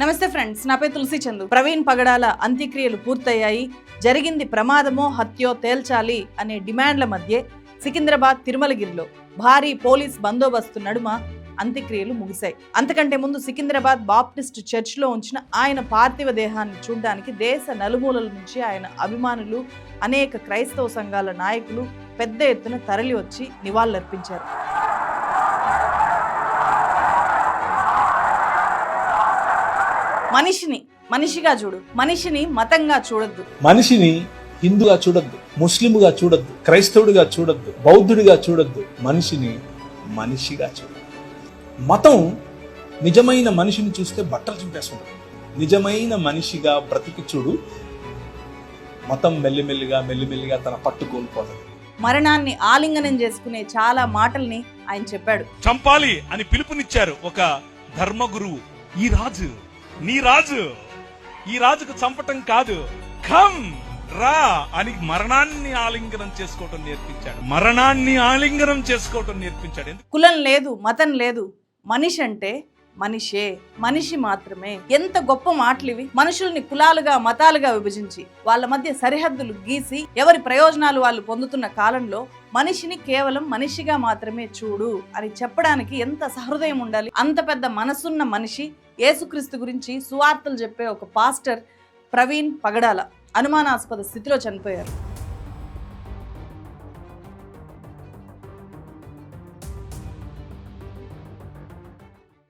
నమస్తే ఫ్రెండ్స్ నా పేరు తులసి చందు. ప్రవీణ్ పగడాల అంత్యక్రియలు పూర్తయ్యాయి. జరిగింది ప్రమాదమో హత్యో తేల్చాలి అనే డిమాండ్ల మధ్య సికింద్రాబాద్ తిరుమలగిరిలో భారీ పోలీస్ బందోబస్తు నడుమ అంత్యక్రియలు ముగిశాయి. అంతకంటే ముందు సికింద్రాబాద్ బాప్టిస్ట్ చర్చ్లో ఉంచిన ఆయన పార్థివ దేహాన్ని చూడడానికి దేశ నలుమూలల నుంచి ఆయన అభిమానులు అనేక క్రైస్తవ సంఘాల నాయకులు పెద్ద ఎత్తున తరలివచ్చి నివాళులర్పించారు. మనిషిని మనిషిగా చూడు మనిషిని మతంగా చూడొద్దు. మనిషిని హిందుగా చూడొద్దు ముస్లింగా చూడొద్దు క్రైస్తవుడిగా చూడొద్దు బౌద్ధుడిగా చూడొద్దు మనిషిని మనిషిగా చూడొద్దు. మతం నిజమైన మనిషిని చూస్తే బట్టలు చింపేసుకుంటుంది నిజమైన మనిషిగా బ్రతికి చూడు మతం మెల్లిమెల్లిగా మెల్లిమెల్లిగా తన పట్టు కోల్పోతుంది. మరణాన్ని ఆలింగనం చేసుకునే చాలా మాటల్ని ఆయన చెప్పాడు. చంపాలి అని పిలుపునిచ్చారు ఒక ధర్మగురువు ఈ రాజు. నీ రాజు. ఈ రాజుకు చంపటం కాదు. కమ్ రా అని మరణాన్ని ఆలింగనం చేసుకోవటం నేర్పించాడు. మరణాన్ని ఆలింగనం చేసుకోవటం నేర్పించాడు. కులం లేదు మతం లేదు. మనిషి అంటే మనిషే. మనిషి మాత్రమే. ఎంత గొప్ప మాటలు ఇవి మనుషుల్ని కులాలుగా మతాలుగా విభజించి వాళ్ళ మధ్య సరిహద్దులు గీసి ఎవరి ప్రయోజనాలు వాళ్ళు పొందుతున్న కాలంలో మనిషిని కేవలం మనిషిగా మాత్రమే చూడు అని చెప్పడానికి ఎంత సహృదయం ఉండాలి. అంత పెద్ద మనసున్న మనిషి యేసుక్రీస్తు గురించి సువార్తలు చెప్పే ఒక పాస్టర్ ప్రవీణ్ పగడాల అనుమానాస్పద స్థితిలో చనిపోయారు.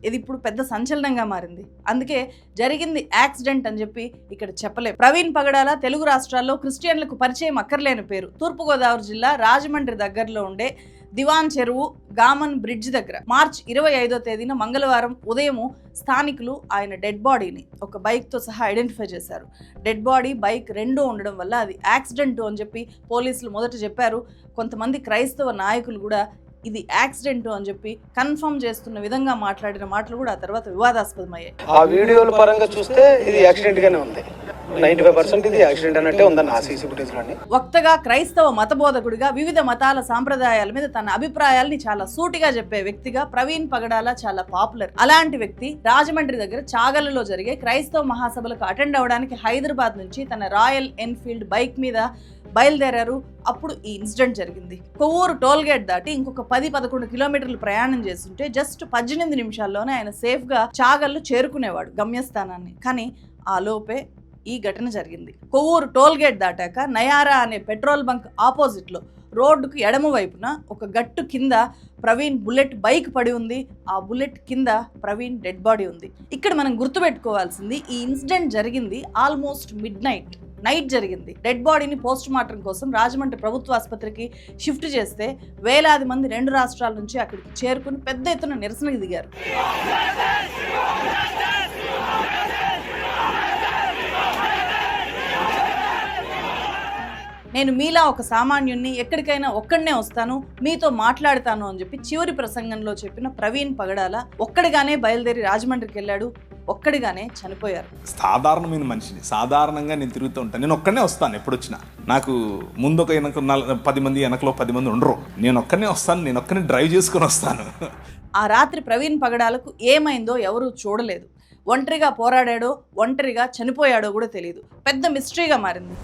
ఇది ఇప్పుడు పెద్ద సంచలనంగా మారింది. అందుకే జరిగింది యాక్సిడెంట్ అని చెప్పి ఇక్కడ చెప్పలే. ప్రవీణ్ పగడాల తెలుగు రాష్ట్రాల్లో క్రిస్టియన్లకు పరిచయం అక్కర్లేని పేరు. తూర్పుగోదావరి జిల్లా రాజమండ్రి దగ్గరలో ఉండే దివాన్ చెరువు గామన్ బ్రిడ్జ్ దగ్గర. మార్చ్ ఇరవై ఐదో తేదీన మంగళవారం ఉదయము స్థానికులు ఆయన డెడ్ బాడీని ఒక బైక్తో సహా ఐడెంటిఫై చేశారు. డెడ్ బాడీ బైక్ రెండు ఉండడం వల్ల అది యాక్సిడెంట్ అని చెప్పి పోలీసులు మొదట చెప్పారు. కొంతమంది క్రైస్తవ నాయకులు కూడా ఇది యాక్సిడెంట్ అని చెప్పి కన్ఫర్మ్ చేస్తున్న విధంగా మాట్లాడిన మాటలు కూడా ఆ తర్వాత వివాదాస్పదమయ్యాయి. ఆ వీడియోల పరంగా చూస్తే ఇది యాక్సిడెంట్ గానే ఉంది. నైన్టీ ఫైవ్ పర్సెంట్ ఇది యాక్సిడెంట్ అన్నట్టే ఉందన్న ఆ సీసీ వక్తగా క్రైస్తవ మతబోధకుడిగా వివిధ మతాల సాంప్రదాయాల మీద తన అభిప్రాయాల్ని చాలా సూటిగా చెప్పే వ్యక్తిగా ప్రవీణ్ పగడాల చాలా పాపులర్. అలాంటి వ్యక్తి రాజమండ్రి దగ్గర చాగలలో జరిగే క్రైస్తవ మహాసభలకు అటెండ్ అవ్వడానికి హైదరాబాద్ నుంచి తన రాయల్ ఎన్ఫీల్డ్ బైక్ మీద బయలుదేరారు. అప్పుడు ఈ ఇన్సిడెంట్ జరిగింది. కొవ్వూరు టోల్గేట్ దాటి ఇంకొక పది పదకొండు కిలోమీటర్లు ప్రయాణం చేస్తుంటే జస్ట్ పద్దెనిమిది నిమిషాల్లోనే ఆయన సేఫ్గా చాగల్లు చేరుకునేవాడు గమ్యస్థానాన్ని. కానీ ఆ లోపే ఈ ఘటన జరిగింది. కొవ్వూరు టోల్గేట్ దాటాక నయారా అనే పెట్రోల్ బంక్ ఆపోజిట్లో రోడ్డుకు ఎడమ వైపున ఒక గట్టు కింద ప్రవీణ్ బుల్లెట్ బైక్ పడి ఉంది. ఆ బుల్లెట్ కింద ప్రవీణ్ డెడ్ బాడీ ఉంది. ఇక్కడ మనం గుర్తుపెట్టుకోవాల్సింది ఈ ఇన్సిడెంట్ జరిగింది ఆల్మోస్ట్ మిడ్ నైట్ నైట్ జరిగింది. డెడ్ బాడీని పోస్ట్ మార్టం కోసం రాజమండ్రి ప్రభుత్వ ఆసుపత్రికి షిఫ్ట్ చేస్తే వేలాది మంది రెండు రాష్ట్రాల నుంచి అక్కడికి చేరుకుని పెద్ద ఎత్తున నిరసనకు దిగారు. నేను మీలా ఒక సామాన్యుణ్ణి ఎక్కడికైనా ఒక్కడనే వస్తాను మీతో మాట్లాడతాను అని చెప్పి చివరి ప్రసంగంలో చెప్పిన ప్రవీణ్ పగడాల ఒక్కడిగానే బయలుదేరి రాజమండ్రికి వెళ్ళాడు ఒక్కడిగానే చనిపోయారు. సాధారణమైన మనిషిని సాధారణంగా నేను తిరుగుతూ ఉంటాను. నేను ఒక్కనే వస్తాను ఎప్పుడు వచ్చినా నాకు ముందు ఒక వెనక పది మంది వెనకలో పది మంది ఉండరు. నేను ఒక్కనే వస్తాను నేను ఒక్కనే డ్రైవ్ చేసుకొని వస్తాను. ఆ రాత్రి ప్రవీణ్ పగడాలకు ఏమైందో ఎవరూ చూడలేదు. ఒంటరిగా పోరాడాడో ఒంటరిగా చనిపోయాడో కూడా తెలియదు పెద్ద మిస్టరీగా మారింది.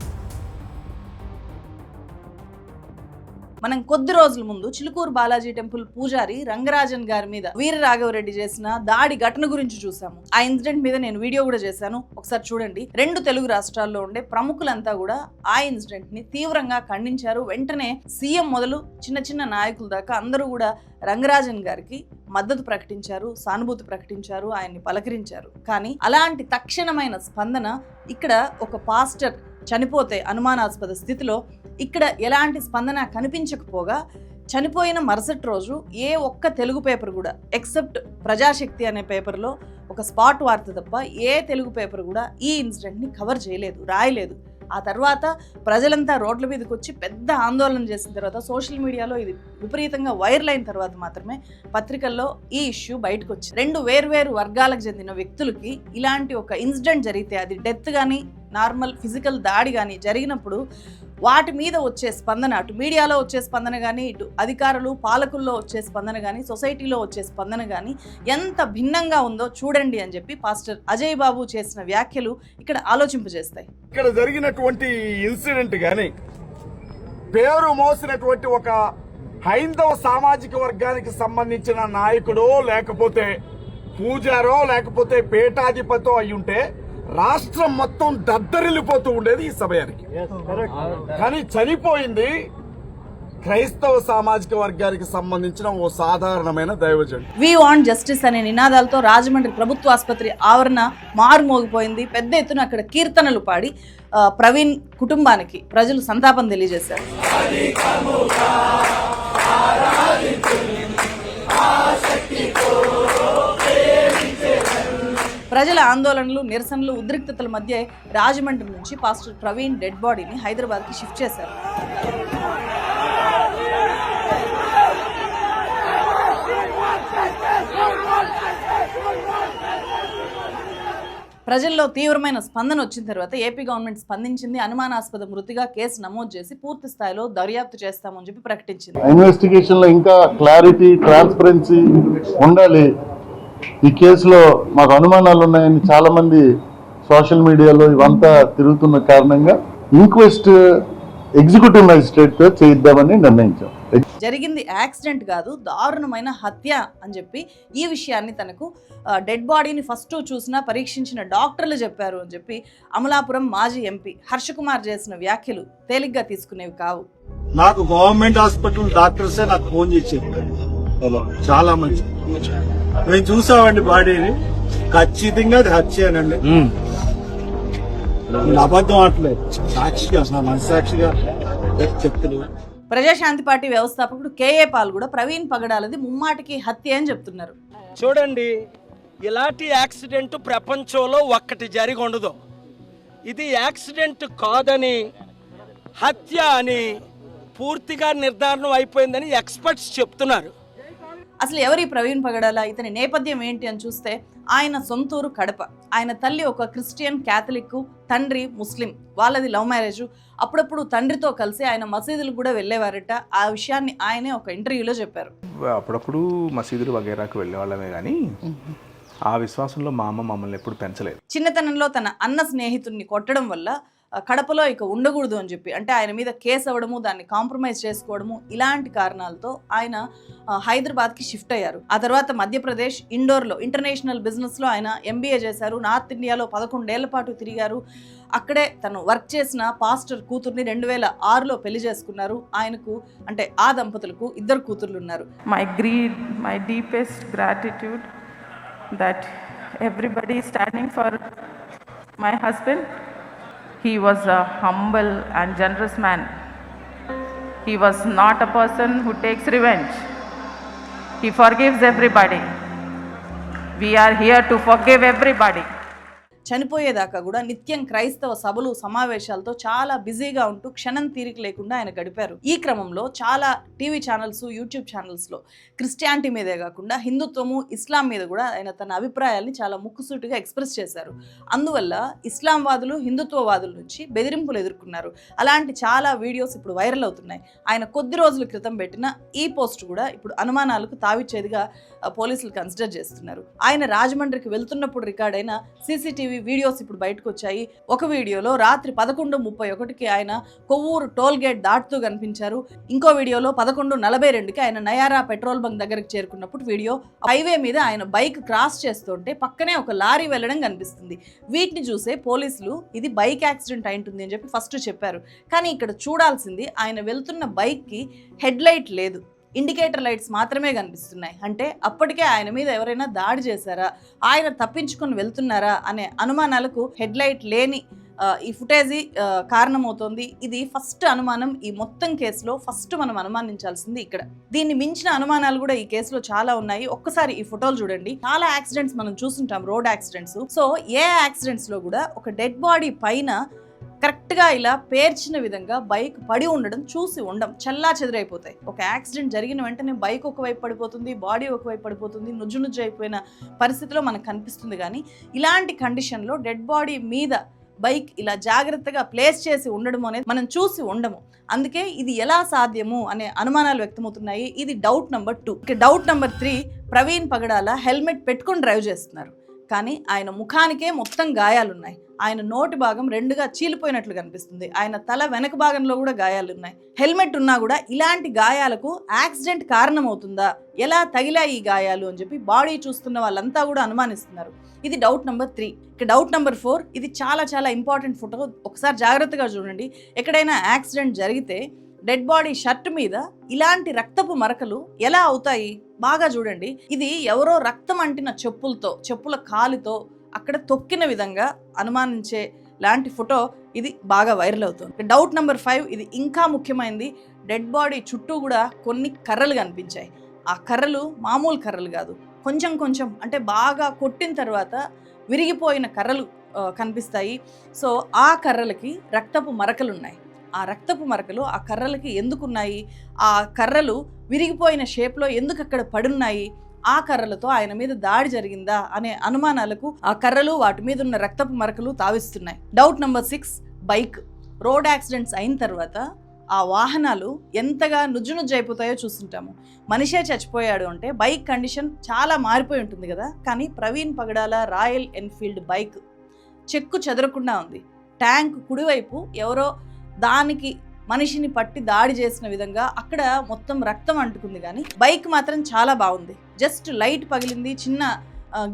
మనం కొద్ది రోజుల ముందు చిలుకూరు బాలాజీ టెంపుల్ పూజారి రంగరాజన్ గారి మీద వీర రాఘవరెడ్డి చేసిన దాడి ఘటన గురించి చూసాము. ఆ ఇన్సిడెంట్ మీద నేను వీడియో కూడా చేశాను. ఒకసారి చూడండి. రెండు తెలుగు రాష్ట్రాల్లో ఉండే ప్రముఖులంతా కూడా ఆ ఇన్సిడెంట్ని తీవ్రంగా ఖండించారు. వెంటనే సీఎం మొదలు చిన్న చిన్న నాయకుల దాకా అందరూ కూడా రంగరాజన్ గారికి మద్దతు ప్రకటించారు సానుభూతి ప్రకటించారు ఆయన్ని పలకరించారు. కానీ అలాంటి తక్షణమైన స్పందన ఇక్కడ ఒక పాస్టర్ చనిపోతే అనుమానాస్పద స్థితిలో ఇక్కడ ఎలాంటి స్పందన కనిపించకపోగా చనిపోయిన మరుసటి రోజు ఏ ఒక్క తెలుగు పేపర్ కూడా ఎక్సెప్ట్ ప్రజాశక్తి అనే పేపర్లో ఒక స్పాట్ వార్త తప్ప ఏ తెలుగు పేపర్ కూడా ఈ ఇన్సిడెంట్ని కవర్ చేయలేదు రాయలేదు. ఆ తర్వాత ప్రజలంతా రోడ్ల మీదకి వచ్చి పెద్ద ఆందోళన చేసిన తర్వాత సోషల్ మీడియాలో ఇది విపరీతంగా వైరల్ అయిన తర్వాత మాత్రమే పత్రికల్లో ఈ ఇష్యూ బయటకు వచ్చింది రెండు వేర్వేరు వర్గాలకు చెందిన వ్యక్తులకి ఇలాంటి ఒక ఇన్సిడెంట్ జరిగితే అది డెత్ కానీ నార్మల్ ఫిజికల్ దాడి కానీ జరిగినప్పుడు వాటి మీద వచ్చే స్పందన అటు మీడియాలో వచ్చే స్పందన కానీ ఇటు అధికారులు పాలకుల్లో వచ్చే స్పందన కానీ సొసైటీలో వచ్చే స్పందన కానీ ఎంత భిన్నంగా ఉందో చూడండి అని చెప్పి పాస్టర్ అజయ్ బాబు చేసిన వ్యాఖ్యలు ఇక్కడ ఆలోచింపజేస్తాయి. ఇక్కడ జరిగినటువంటి ఇన్సిడెంట్ కానీ పేరు మోసినటువంటి ఒక హైందవ సామాజిక వర్గానికి సంబంధించిన నాయకుడో లేకపోతే పూజారో లేకపోతే పేటాధిపతో అయి ఉంటే రాష్ట్రం మొత్తం దద్దరిల్లిపోతూ ఉండేది ఈ సమయానికి. కానీ చనిపోయింది క్రైస్తవ సామాజిక వర్గానికి సంబంధించిన ఓ సాధారణమైన దైవజనుడు వి వాంట్ జస్టిస్ అనే నినాదాలతో రాజమండ్రి ప్రభుత్వ ఆసుపత్రి ఆవరణ మారుమోగిపోయింది పెద్ద ఎత్తున అక్కడ కీర్తనలు పాడి ప్రవీణ్ కుటుంబానికి ప్రజలు సంతాపం తెలియజేశారు. ప్రజల ఆందోళనలు నిరసనలు ఉద్రిక్తతల మధ్య రాజమండ్రి నుంచి పాస్టర్ ప్రవీణ్ డెడ్ బాడీని హైదరాబాద్కి షిఫ్ట్ చేశారు. ప్రజల్లో తీవ్రమైన స్పందన వచ్చిన తర్వాత ఏపీ గవర్నమెంట్ స్పందించింది. అనుమానాస్పద మృతిగా కేసు నమోదు చేసి పూర్తి స్థాయిలో దర్యాప్తు చేస్తామని చెప్పి ప్రకటించింది. ఇన్వెస్టిగేషన్లో ఇంకా క్లారిటీ ట్రాన్స్పరెన్సీ ఉండాలి. ఈ కేసులో మాకు అనుమానాలు ఉన్నాయని చాలా మంది సోషల్ మీడియాలో ఇవంతా తిరుగుతున్న కారణంగా ఇంక్వెస్ట్ ఎగ్జిక్యూటివ్ మ్యాజిస్ట్రేట్తో చేయిద్దామని నిర్ణయించాం. జరిగింది యాక్సిడెంట్ కాదు దారుణమైన హత్య అని చెప్పి ఈ విషయాన్ని తనకు డెడ్ బాడీని ఫస్ట్ చూసిన పరీక్షించిన డాక్టర్లు చెప్పారు అని చెప్పి అమలాపురం మాజీ ఎంపీ హర్షకుమార్ చేసిన వ్యాఖ్యలు తేలిగ్గా తీసుకునేవి కావు. నాకు గవర్నమెంట్ హాస్పిటల్ డాక్టర్సే నాకు ఫోన్ చేసి చెప్పారు. చాలా మంచి మేము చూసామండి బాడీని ఖచ్చితంగా అది హత్యేనండి నేను అబద్ధం ఆటలేదు సాక్షిగా మనసాక్షిగా చెప్తున్నాను ప్రజాశాంతి పార్టీ వ్యవస్థాపకుడు కేఏ పాల్ కూడా ప్రవీణ్ పగడాలది ముమ్మాటికి హత్య అని చెప్తున్నారు. చూడండి ఇలాంటి యాక్సిడెంట్ ప్రపంచంలో ఒక్కటి జరిగి ఉండదు. ఇది యాక్సిడెంట్ కాదని హత్య అని పూర్తిగా నిర్ధారణ అయిపోయిందని ఎక్స్పర్ట్స్ చెప్తున్నారు. అసలు ఎవరి ప్రవీణ్ పగడాల ఇతని నేపథ్యం ఏంటి అని చూస్తే ఆయన సొంతూరు కడప. ఆయన తల్లి ఒక క్రిస్టియన్ క్యాథలిక్ తండ్రి ముస్లిం. వాళ్ళది లవ్ మ్యారేజ్. అప్పుడప్పుడు తండ్రితో కలిసి ఆయన మసీదులు కూడా వెళ్ళేవారట. ఆ విషయాన్ని ఆయనే ఒక ఇంటర్వ్యూలో చెప్పారు. అప్పుడప్పుడు మసీదులు వగేరాకు వెళ్ళేవాళ్ళమే కానీ ఆ విశ్వాసంలో మా అమ్మ మమ్మల్ని ఎప్పుడు పెంచలేదు. చిన్నతనంలో తన అన్న స్నేహితుడిని కొట్టడం వల్ల కడపలో ఇక ఉండకూడదు అని చెప్పి అంటే ఆయన మీద కేసు అవ్వడము దాన్ని కాంప్రమైజ్ చేసుకోవడము ఇలాంటి కారణాలతో ఆయన హైదరాబాద్కి షిఫ్ట్ అయ్యారు. ఆ తర్వాత మధ్యప్రదేశ్ ఇండోర్లో ఇంటర్నేషనల్ బిజినెస్లో ఆయన ఎంబీఏ చేశారు. నార్త్ ఇండియాలో పదకొండేళ్ళ పాటు తిరిగారు. అక్కడే తను వర్క్ చేసిన పాస్టర్ కూతుర్ని రెండు వేల ఆరులో పెళ్ళి చేసుకున్నారు. ఆయనకు అంటే ఆ దంపతులకు ఇద్దరు కూతుర్లు ఉన్నారు. My greed, my deepest gratitude that everybody standing for my husband. He was a humble and generous man. He was not a person who takes revenge. He forgives everybody. We are here to forgive everybody. చనిపోయేదాకా కూడా నిత్యం క్రైస్తవ సభలు సమావేశాలతో చాలా బిజీగా ఉంటూ క్షణం తీరిక లేకుండా ఆయన గడిపారు. ఈ క్రమంలో చాలా టీవీ ఛానల్స్ యూట్యూబ్ ఛానల్స్లో క్రిస్టియానిటీ మీదే కాకుండా హిందుత్వము ఇస్లాం మీద కూడా ఆయన తన అభిప్రాయాల్ని చాలా ముక్కుసూటిగా ఎక్స్ప్రెస్ చేశారు. అందువల్ల ఇస్లాం వాదులు హిందుత్వవాదుల నుంచి బెదిరింపులు ఎదుర్కొన్నారు. అలాంటి చాలా వీడియోస్ ఇప్పుడు వైరల్ అవుతున్నాయి. ఆయన కొద్ది రోజుల క్రితం పెట్టిన ఈ పోస్ట్ కూడా ఇప్పుడు అనుమానాలకు తావిచ్చేదిగా పోలీసులు కన్సిడర్ చేస్తున్నారు. ఆయన రాజమండ్రికి వెళ్తున్నప్పుడు రికార్డ్ అయిన సీసీటీవీ వీడియోస్ ఇప్పుడు బయటకు వచ్చాయి ఒక వీడియోలో రాత్రి పదకొండు ముప్పై ఒకటికి ఆయన కొవ్వూరు టోల్ గేట్ దాటుతూ కనిపించారు. ఇంకో వీడియోలో పదకొండు నలభై రెండుకి ఆయన నయారా పెట్రోల్ బంక్ దగ్గరికి చేరుకున్నప్పుడు వీడియో హైవే మీద ఆయన బైక్ క్రాస్ చేస్తుంటే పక్కనే ఒక లారీ వెళ్ళడం కనిపిస్తుంది. వీటిని చూసే పోలీసులు ఇది బైక్ యాక్సిడెంట్ అయింటుంది అని చెప్పి ఫస్ట్ చెప్పారు. కానీ ఇక్కడ చూడాల్సింది ఆయన వెళ్తున్న బైక్కి హెడ్ లైట్ లేదు. ఇండికేటర్ లైట్స్ మాత్రమే కనిపిస్తున్నాయి. అంటే అప్పటికే ఆయన మీద ఎవరైనా దాడి చేశారా? ఆయన తప్పించుకొని వెళ్తున్నారా? అనే అనుమానాలకు హెడ్ లైట్ లేని ఈ ఫుటేజీ కారణమవుతోంది. ఇది ఫస్ట్ అనుమానం. ఈ మొత్తం కేసులో ఫస్ట్ మనం అనుమానించాల్సింది ఇక్కడ. దీన్ని మించిన అనుమానాలు కూడా ఈ కేసులో చాలా ఉన్నాయి. ఒక్కసారి ఈ ఫోటోలు చూడండి. చాలా యాక్సిడెంట్స్ మనం చూస్తుంటాం రోడ్ యాక్సిడెంట్స్. సో ఏ యాక్సిడెంట్స్లో కూడా ఒక డెడ్ బాడీ పైన కరెక్ట్గా ఇలా పేర్చిన విధంగా బైక్ పడి ఉండడం చూసి ఉండం చల్లా చెదిరైపోతాయి ఒక యాక్సిడెంట్ జరిగిన వెంటనే బైక్ ఒకవైపు పడిపోతుంది బాడీ ఒకవైపు పడిపోతుంది నుజ్జు నుజ్జు అయిపోయిన పరిస్థితిలో మనకు కనిపిస్తుంది కానీ ఇలాంటి కండిషన్లో డెడ్ బాడీ మీద బైక్ ఇలా జాగ్రత్తగా ప్లేస్ చేసి ఉండడం అనేది మనం చూసి ఉండము. అందుకే ఇది ఎలా సాధ్యము అనే అనుమానాలు వ్యక్తమవుతున్నాయి. ఇది డౌట్ నెంబర్ టూ. ఇక doubt number three Praveen Pagadala helmet పెట్టుకొని డ్రైవ్ చేస్తున్నారు. కానీ ఆయన ముఖానికే మొత్తం గాయాలున్నాయి. ఆయన నోటి భాగం రెండుగా చీలిపోయినట్లు కనిపిస్తుంది. ఆయన తల వెనక భాగంలో కూడా గాయాలు ఉన్నాయి హెల్మెట్ ఉన్నా కూడా ఇలాంటి గాయాలకు యాక్సిడెంట్ కారణమవుతుందా? ఎలా తగిలాయి ఈ గాయాలు అని చెప్పి బాడీ చూస్తున్న వాళ్ళంతా కూడా అనుమానిస్తున్నారు. ఇది డౌట్ నెంబర్ త్రీ ఇక డౌట్ నెంబర్ ఫోర్ ఇది చాలా చాలా ఇంపార్టెంట్ ఫోటో ఒకసారి జాగ్రత్తగా చూడండి. ఎక్కడైనా యాక్సిడెంట్ జరిగితే డెడ్ బాడీ షర్ట్ మీద ఇలాంటి రక్తపు మరకలు ఎలా అవుతాయి? బాగా చూడండి. ఇది ఎవరో రక్తం అంటిన చెప్పులతో చెప్పుల కాలుతో అక్కడ తొక్కిన విధంగా అనుమానించే లాంటి ఫోటో ఇది బాగా వైరల్ అవుతుంది. డౌట్ నెంబర్ ఫైవ్ ఇది ఇంకా ముఖ్యమైనది డెడ్ బాడీ చుట్టూ కూడా కొన్ని కర్రలు కనిపించాయి. ఆ కర్రలు మామూలు కర్రలు కాదు. కొంచెం కొంచెం అంటే బాగా కొట్టిన తర్వాత విరిగిపోయిన కర్రలు కనిపిస్తాయి. సో ఆ కర్రలకి రక్తపు మరకలు ఉన్నాయి ఆ రక్తపు మరకలు ఆ కర్రలకి ఎందుకున్నాయి? ఆ కర్రలు విరిగిపోయిన షేప్లో ఎందుకు అక్కడ పడున్నాయి? ఆ కర్రలతో ఆయన మీద దాడి జరిగిందా? అనే అనుమానాలకు ఆ కర్రలు వాటి మీద ఉన్న రక్తపు మరకలు తావిస్తున్నాయి. Doubt number six bike road accidents అయిన తర్వాత ఆ వాహనాలు ఎంతగా నుజ్జు నుజ్జు అయిపోతాయో చూస్తుంటాము. మనిషే చచ్చిపోయాడు అంటే బైక్ కండిషన్ చాలా మారిపోయి ఉంటుంది కదా? కానీ Praveen Pagadala Royal Enfield bike చెక్కు చెదరకుండా ఉంది. ట్యాంక్ కుడివైపు ఎవరో దానికి మనిషిని పట్టి దాడి చేసిన విధంగా అక్కడ మొత్తం రక్తం అంటుకుంది కానీ బైక్ మాత్రం చాలా బాగుంది. జస్ట్ లైట్ పగిలింది చిన్న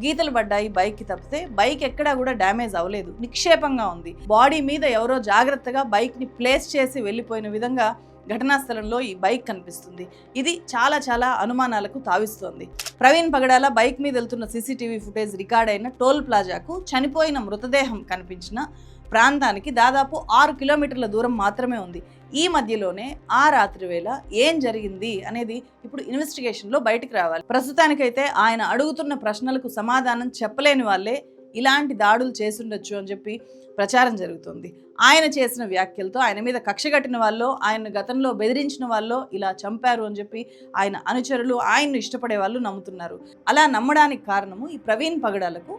గీతలు పడ్డాయి బైక్కి తప్పితే. బైక్ ఎక్కడా కూడా డ్యామేజ్ అవ్వలేదు. నిక్షేపంగా ఉంది. బాడీ మీద ఎవరో జాగ్రత్తగా బైక్ని ప్లేస్ చేసి వెళ్ళిపోయిన విధంగా ఘటనా స్థలంలో ఈ బైక్ కనిపిస్తుంది. ఇది చాలా చాలా అనుమానాలకు తావిస్తోంది. ప్రవీణ్ పగడాల బైక్ మీద వెళ్తున్న సీసీటీవీ ఫుటేజ్ రికార్డ్ అయిన టోల్ ప్లాజాకు చనిపోయిన మృతదేహం కనిపించిన ప్రాంతానికి దాదాపు ఆరు కిలోమీటర్ల దూరం మాత్రమే ఉంది. ఈ మధ్యలోనే ఆ రాత్రి వేళ ఏం జరిగింది అనేది ఇప్పుడు ఇన్వెస్టిగేషన్లో బయటికి రావాలి. ప్రస్తుతానికైతే ఆయన అడుగుతున్న ప్రశ్నలకు సమాధానం చెప్పలేని వాళ్ళే ఇలాంటి దాడులు చేసుండొచ్చు అని చెప్పి ప్రచారం జరుగుతుంది. ఆయన చేసిన వ్యాఖ్యలతో ఆయన మీద కక్ష కట్టిన వాళ్ళు ఆయన గతంలో బెదిరించిన వాళ్ళు ఇలా చంపారు అని చెప్పి ఆయన అనుచరులు ఆయన్ను ఇష్టపడే వాళ్ళు నమ్ముతున్నారు. అలా నమ్మడానికి కారణము ఈ ప్రవీణ్ పగడాలకు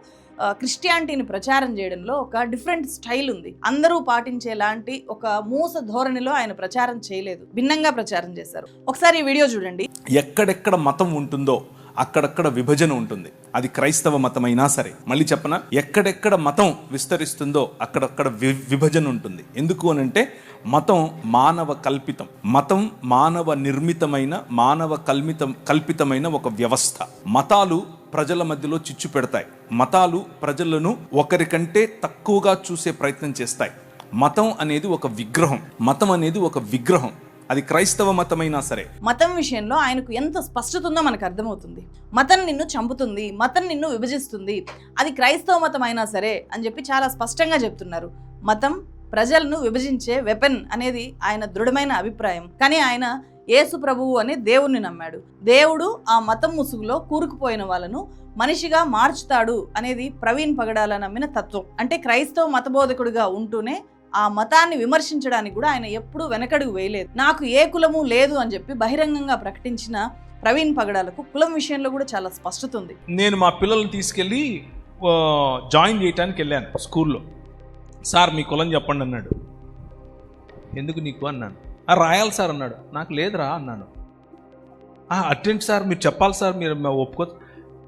క్రిస్టియానిటీని ప్రచారం చేయడంలో ఒక డిఫరెంట్ స్టైల్ ఉంది. అందరూ పాటించేలాంటి ఒక మూస ధోరణిలో ఆయన ప్రచారం చేయలేదు. భిన్నంగా ప్రచారం చేశారు. ఒకసారి ఈ వీడియో చూడండి. ఎక్కడెక్కడ మతం ఉంటుందో అక్కడక్కడ విభజన ఉంటుంది. అది క్రైస్తవ మతమైనా సరే. మళ్ళీ చెప్పన? ఎక్కడెక్కడ మతం విస్తరిస్తుందో అక్కడక్కడ వి విభజన ఉంటుంది. ఎందుకు అని అంటే మతం మానవ కల్పితం. మతం మానవ నిర్మితమైన మానవ కల్మితం కల్పితమైన ఒక వ్యవస్థ. మతాలు ప్రజల మధ్యలో చిచ్చు పెడతాయి. మతాలు ప్రజలను ఒకరికంటే తక్కువగా చూసే ప్రయత్నం చేస్తాయి. మతం అనేది ఒక విగ్రహం. మతం అనేది ఒక విగ్రహం. అది క్రైస్తవ మతమైనా సరే. మతం విషయంలో ఆయనకు ఎంత స్పష్టత ఉందో మనకు అర్థమవుతుంది. మతం నిన్ను చంపుతుంది మతం నిన్ను విభజిస్తుంది అది క్రైస్తవ మతం అయినా సరే అని చెప్పి చాలా స్పష్టంగా చెప్తున్నారు. మతం ప్రజలను విభజించే వెపన్ అనేది ఆయన దృఢమైన అభిప్రాయం. కానీ ఆయన యేసు ప్రభువు అనే దేవుణ్ణి నమ్మాడు. దేవుడు ఆ మతం ముసుగులో కూరుకుపోయిన వాళ్ళను మనిషిగా మార్చుతాడు అనేది ప్రవీణ్ పగడాల నమ్మిన తత్వం. అంటే క్రైస్తవ మతబోధకుడిగా ఉంటూనే ఆ మతాన్ని విమర్శించడానికి కూడా ఆయన ఎప్పుడూ వెనకడుగు వేయలేదు. నాకు ఏ కులము లేదు అని చెప్పి బహిరంగంగా ప్రకటించిన ప్రవీణ్ పగడాలకు కులం విషయంలో కూడా చాలా స్పష్టత ఉంది. నేను మా పిల్లల్ని తీసుకెళ్ళి జాయిన్ చేయడానికి వెళ్ళాను స్కూల్లో. సార్ మీ కులం చెప్పండి అన్నాడు. ఎందుకు నీకు? అన్నాను. "ఆ, రాయాలి సార్ అన్నాడు. నాకు లేదురా అన్నాను. అటెండ్ సార్ మీరు చెప్పాలి సార్ మీరు ఒప్పుకో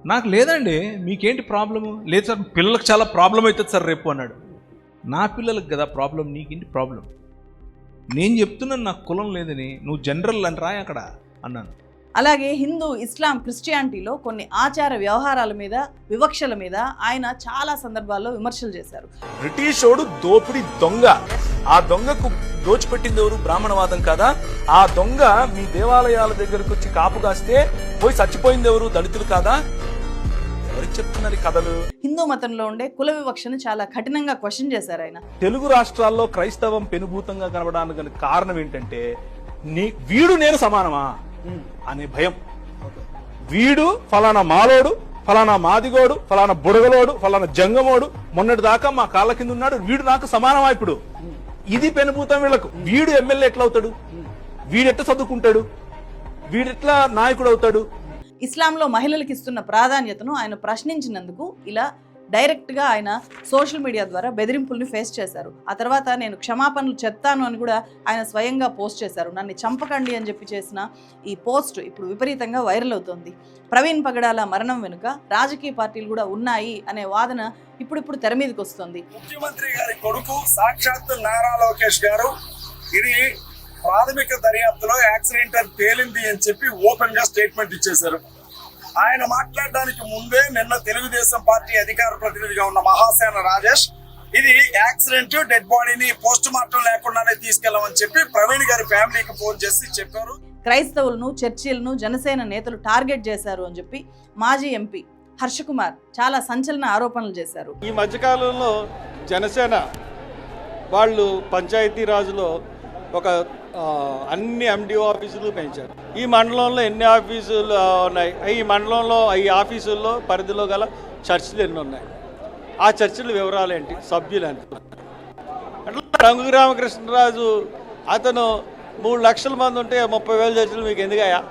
నాకు లేదండి మీకేంటి ప్రాబ్లము? లేదు సార్ పిల్లలకు చాలా ప్రాబ్లం అవుతుంది సార్ రేపు అన్నాడు. నా పిల్లలకు కదా ప్రాబ్లం నీకేంటి ప్రాబ్లం? నేను చెప్తున్నాను నాకు కులం లేదని నువ్వు జనరల్ అని రాయి అక్కడ అన్నాను. అలాగే హిందూ ఇస్లాం క్రిస్టియానిటీలో కొన్ని ఆచార వ్యవహారాల మీద వివక్షల మీద ఆయన చాలా సందర్భాల్లో విమర్శలు చేశారు. బ్రిటిషోడు దోపిడి దొంగ. ఆ దొంగకు దోచిపెట్టింది ఎవరు? బ్రాహ్మణవాదం కదా? ఆ దొంగ మీ దేవాలయాల దగ్గరకు వచ్చి కాపు కాస్తే పోయి చచ్చిపోయింది ఎవరు? దళితులు కాదా? ఎవరికి చెప్తున్నారు కథలు? హిందూ మతంలో ఉండే కుల వివక్షను చాలా కఠినంగా క్వశ్చన్ చేశారు ఆయన. తెలుగు రాష్ట్రాల్లో క్రైస్తవం పెనుభూతంగా కనబడడానికి గల కారణం ఏంటంటే నీ వీడు నేను సమానమా? అనే భయం. వీడు ఫలానా మాలోడు ఫలానా మాదిగోడు ఫలానా బుడగలోడు ఫలానా జంగమోడు మొన్నటి దాకా మా కాళ్ళ కింద ఉన్నాడు వీడు నాకు సమానమా ఇప్పుడు? ఇది పెనుభూతం వీళ్ళకు. వీడు ఎమ్మెల్యే ఎట్లా అవుతాడు వీడెట్లా చదువుకుంటాడు వీడెట్లా నాయకుడు అవుతాడు ఇస్లాంలో మహిళలకు ఇస్తున్న ప్రాధాన్యతను ఆయన ప్రశ్నించినందుకు ఇలా డైరెక్ట్గా ఆయన సోషల్ మీడియా ద్వారా బెదిరింపుల్ని ఫేస్ చేశారు. ఆ తర్వాత నేను క్షమాపణలు చెప్తాను అని కూడా ఆయన స్వయంగా పోస్ట్ చేశారు. నన్ను చంపకండి అని చెప్పి చేసిన ఈ పోస్ట్ ఇప్పుడు విపరీతంగా వైరల్ అవుతోంది. ప్రవీణ్ పగడాల మరణం వెనుక రాజకీయ పార్టీలు కూడా ఉన్నాయి అనే వాదన ఇప్పుడిప్పుడు తెర మీదకి వస్తుంది. ముఖ్యమంత్రి గారి కొడుకు సాక్షాత్ నారా లోకేష్ గారు. ఇది ప్రాథమిక దర్యాప్తులో యాక్సిడెంట్ అని తేలింది అని చెప్పి ఓపెన్గా స్టేట్మెంట్ ఇచ్చేశారు. ఆయన మాట్లాడడానికి ముందే నిన్న తెలుగుదేశం పార్టీ అధికార ప్రతినిధిగా ఉన్న మహాసేన రాజేష్ ఇది యాక్సిడెంట్ డెడ్ బాడీని పోస్ట్ మార్టం లేకుండానే తీసుకెళ్ళామని చెప్పి ప్రవీణ్ గారి ఫ్యామిలీకి ఫోన్ చేసి చెప్పారు. క్రైస్తవులను చర్చిలను జనసేన నేతలు టార్గెట్ చేశారు అని చెప్పి మాజీ ఎంపీ హర్షకుమార్ చాలా సంచలన ఆరోపణలు చేశారు. ఈ మధ్యకాలంలో జనసేన వాళ్ళు పంచాయతీ రాజులో ఒక అన్ని ఎండిఓ ఆఫీసులు పెంచారు. ఈ మండలంలో ఎన్ని ఆఫీసులు ఉన్నాయి? ఈ మండలంలో ఈ ఆఫీసుల్లో పరిధిలో గల చర్చిలు ఎన్ని ఉన్నాయి? ఆ చర్చిల వివరాలు ఏంటి? సభ్యులు ఎంత? అట్లా రంగు రామకృష్ణరాజు అతను మూడు లక్షల మంది ఉంటే ముప్పై వేల చర్చలు మీకు ఎందుకయా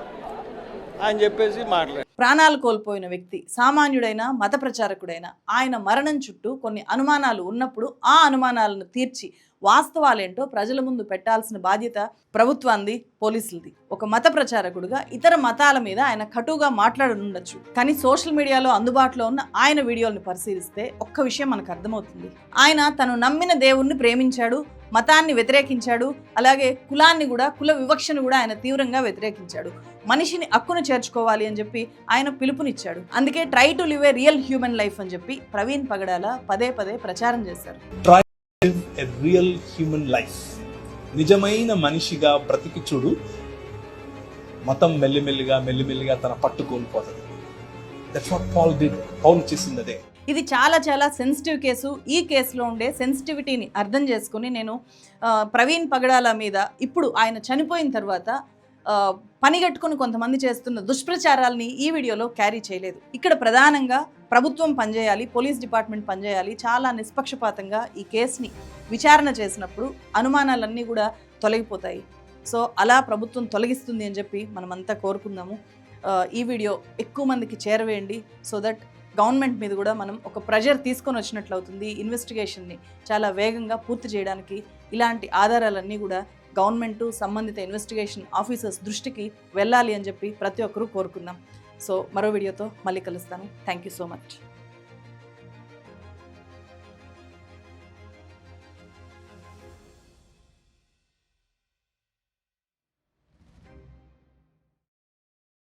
అని చెప్పేసి మాట్లాడారు. ప్రాణాలు కోల్పోయిన వ్యక్తి సామాన్యుడైన మత ప్రచారకుడైన ఆయన మరణం చుట్టూ కొన్ని అనుమానాలు ఉన్నప్పుడు ఆ అనుమానాలను తీర్చి వాస్తవాలేంటో ప్రజల ముందు పెట్టాల్సిన బాధ్యత ప్రభుత్వాన్ని పోలీసులది. ఒక మత ప్రచారకుడుగా ఇతర మతాల మీద ఆయన కటుగా మాట్లాడనుండొచ్చు. కానీ సోషల్ మీడియాలో అందుబాటులో ఉన్న ఆయన వీడియోలను పరిశీలిస్తే ఒక్క విషయం మనకు అర్థమవుతుంది. ఆయన తను నమ్మిన దేవుణ్ణి ప్రేమించాడు మతాన్ని వ్యతిరేకించాడు అలాగే కులాన్ని కూడా కుల వివక్షను కూడా ఆయన తీవ్రంగా వ్యతిరేకించాడు. మనిషిని హక్కును చేర్చుకోవాలి అని చెప్పి ఆయన పిలుపునిచ్చాడు. అందుకే try to live a real human life అని చెప్పి ప్రవీణ్ పగడాల పదే పదే ప్రచారం చేశారు. ఎ రియల్ హ్యూమన్ లైఫ్ నిజమైన మనిషిగా బ్రతికి చూడు. మతం మెల్లిమెల్లిగా మెల్లిమెల్లిగా తన పట్టు కోల్పోతుంది. That's what Paul did Paul చేసింది అదే. ఇది చాలా చాలా సెన్సిటివ్ కేసు. ఈ కేసులో ఉండే సెన్సిటివిటీని అర్థం చేసుకుని నేను ప్రవీణ్ పగడాల మీద ఇప్పుడు ఆయన చనిపోయిన తర్వాత పనిగట్టుకుని కొంతమంది చేస్తున్న దుష్ప్రచారాల్ని ఈ వీడియోలో క్యారీ చేయలేదు. ఇక్కడ ప్రధానంగా ప్రభుత్వం పనిచేయాలి పోలీస్ డిపార్ట్మెంట్ పనిచేయాలి చాలా నిష్పక్షపాతంగా ఈ కేసుని విచారణ చేసినప్పుడు అనుమానాలన్నీ కూడా తొలగిపోతాయి. సో అలా ప్రభుత్వం తొలగిస్తుంది అని చెప్పి మనమంతా కోరుకుందాము. ఈ వీడియో ఎక్కువ మందికి చేరవేయండి. సో దట్ గవర్నమెంట్ మీద కూడా మనం ఒక ప్రెజర్ తీసుకొని వచ్చినట్లు అవుతుంది ఇన్వెస్టిగేషన్ని చాలా వేగంగా పూర్తి చేయడానికి ఇలాంటి ఆధారాలన్నీ కూడా గవర్నమెంట్ సంబంధిత ఇన్వెస్టిగేషన్ ఆఫీసర్స్ దృష్టికి వెళ్ళాలి అని చెప్పి ప్రతి ఒక్కరూ కోరుకుందాం. సో మరో వీడియోతో మళ్ళీ కలుస్తాను. Thank you so much.